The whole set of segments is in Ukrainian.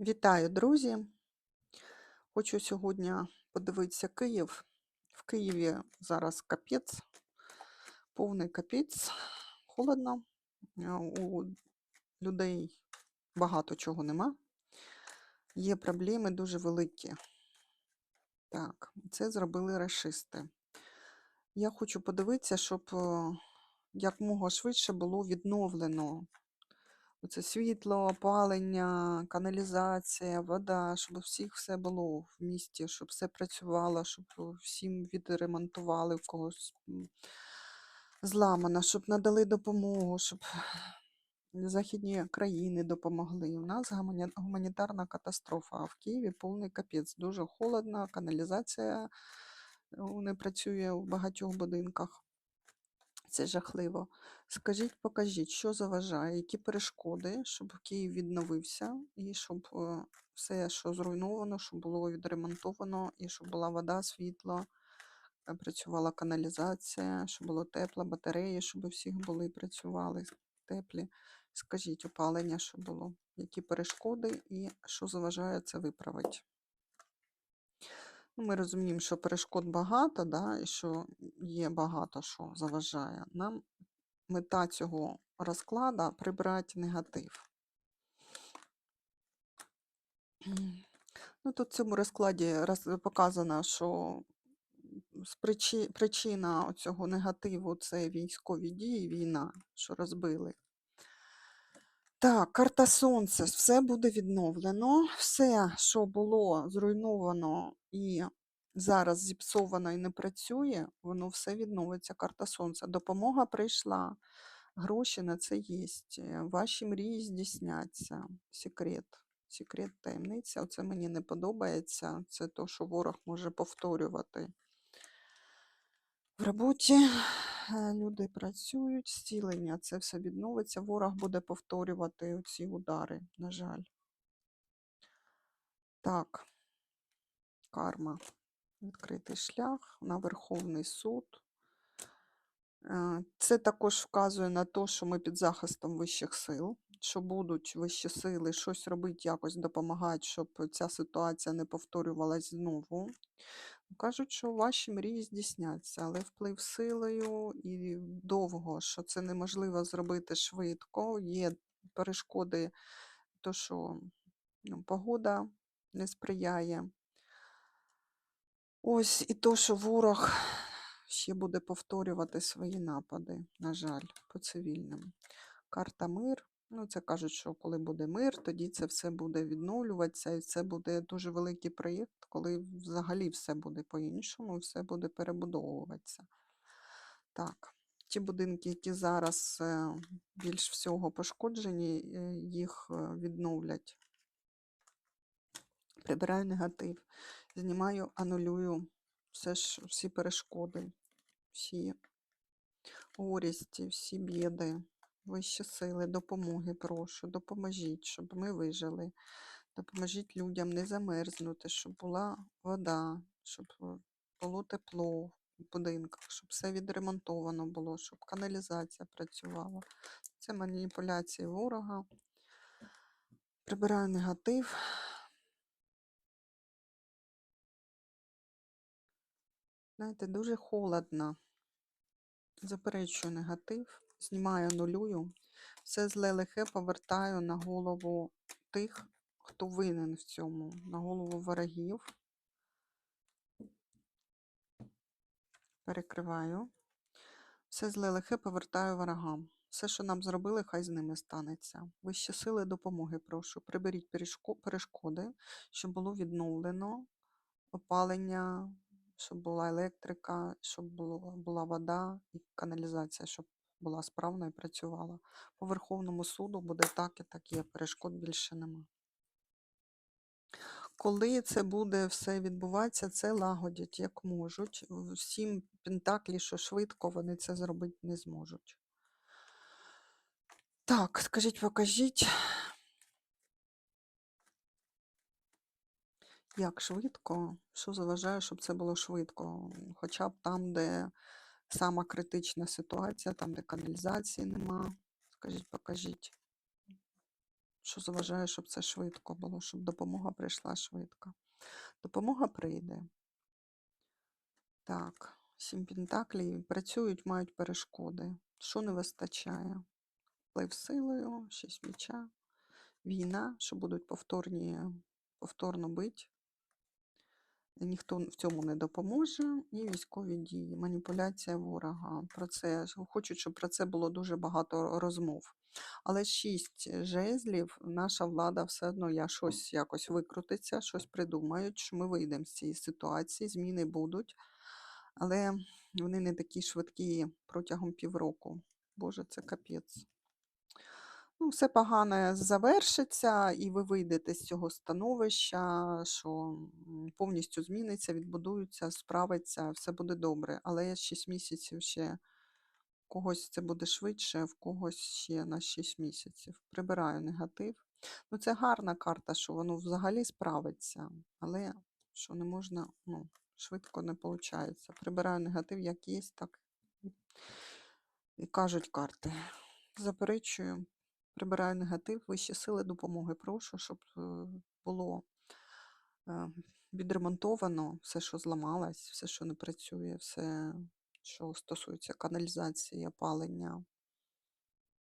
Вітаю, друзі! Хочу сьогодні подивитися Київ. В Києві зараз капець, повний капець, холодно. е, У людей багато чого нема. Є проблеми дуже великі. Так, це зробили рашисти. Я хочу подивитися, щоб е, якмога швидше було відновлено Оце світло, опалення, каналізація, вода, щоб у всіх все було в місті, щоб все працювало, щоб всім відремонтували в когось зламано, щоб надали допомогу, щоб західні країни допомогли. У нас гуманітарна катастрофа, а в Києві повний капець. Дуже холодно, каналізація е, не працює в багатьох будинках. Це жахливо. Скажіть, покажіть, що заважає, які перешкоди, щоб Київ відновився, і щоб е, все, що зруйновано, щоб було відремонтовано, і щоб була вода, світло, е, працювала каналізація, щоб було тепло, батареї, щоб у всіх були, працювали теплі. Скажіть, опалення, щоб було, які перешкоди і що заважає це виправити. Ну, Ми розуміємо, що перешкод багато, да, і що є багато що заважає. Нам мета цього розкладу прибрати негатив. Ну, тут в цьому розкладі роз- показано, що причина цього негативу це військові дії, війна, що розбили. Так, карта Сонця, все буде відновлено. Все, що було зруйновано і зараз зіпсовано і не працює, воно все відновиться. Карта Сонця. Допомога прийшла, гроші на це є. Ваші мрії здійсняться. Секрет. Секрет таємниця. Оце мені не подобається. Це то, що ворог може повторювати. В роботі е, люди працюють, зцілення, це все відновиться. Ворог буде повторювати ці удари, на жаль. Так, карма. Відкритий шлях на Верховний суд. Е, Це також вказує на те, що ми під захистом вищих сил, що будуть вищі сили щось робити, якось допомагати, щоб ця ситуація не повторювалась знову. Кажуть, що ваші мрії здійсняться, але вплив силою і довго, що це неможливо зробити швидко. Є перешкоди, то що ну, погода не сприяє. Ось і то, що ворог ще буде повторювати свої напади, на жаль, по цивільним. Карта мир. Ну, це кажуть, що коли буде мир, тоді це все буде відновлюватися, і це буде дуже великий проєкт, коли взагалі все буде по-іншому, все буде перебудовуватися. Так, ті будинки, які зараз е, більш всього пошкоджені, е, їх е, відновлять. Прибираю негатив, знімаю, анулюю все ж, всі перешкоди, всі горісті, всі біди, вищі сили, допомоги прошу, допоможіть, щоб ми вижили. Допоможіть людям не замерзнути, щоб була вода, щоб е, було тепло в будинках, щоб все відремонтовано було, щоб каналізація працювала. Це маніпуляції ворога. Прибираю негатив. Знаєте, дуже холодно. Заперечую негатив, знімаю, нулюю. Все зле лихе повертаю на голову тих, хто винен в цьому, на голову ворогів. Перекриваю. Все зле лихе повертаю ворогам. Все, що нам зробили, хай з ними станеться. Вищі сили допомоги, прошу. Приберіть перешкоди, щоб було відновлено опалення, щоб була електрика, щоб була вода і каналізація, щоб була справна і працювала. По Верховному суду буде так і так є. Перешкод більше нема. Коли це буде все відбуватися, це лагодять як можуть. Всім пентаклі, що швидко, вони це зробити не зможуть. Так, скажіть, покажіть, як швидко, що заважає, щоб це було швидко. Хоча б там, де сама критична ситуація, там, де каналізації нема. Скажіть, покажіть, що заважає, щоб це швидко було, щоб допомога прийшла швидко. Допомога прийде. Так, сім пентаклів. Працюють, мають перешкоди. Що не вистачає? Вплив силою, шість меча, війна, що будуть повторні, повторно бить. Ніхто в цьому не допоможе. І військові дії, маніпуляція ворога. Про це хочуть, щоб про це було дуже багато розмов. Але шість жезлів, наша влада все одно я щось якось викрутиться, щось придумають, що ми вийдемо з цієї ситуації, зміни будуть, але вони не такі швидкі протягом півроку. Боже, це капець. Ну, все погане завершиться, і ви вийдете з цього становища, що повністю зміниться, відбудується, справиться, все буде добре. Але 6 місяців ще в когось це буде швидше, в когось ще на 6 місяців. Прибираю негатив. Ну, це гарна карта, що воно взагалі справиться, але що не можна, ну, швидко не виходить. Прибираю негатив, як є, так і кажуть карти. Заперечую. Прибираю негатив, вищі сили допомоги. Прошу, щоб е, було е, відремонтовано все, що зламалось, все, що не працює, все, що стосується каналізації, опалення,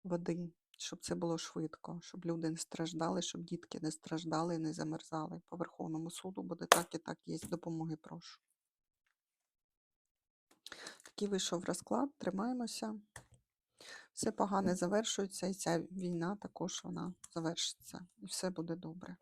води, щоб це було швидко, щоб люди не страждали, щоб дітки не страждали і не замерзали. По Верховному суду буде так і так є. Допомоги прошу. Такий вийшов розклад, тримаємося. Все погане завершується, і ця війна також вона завершиться. І все буде добре.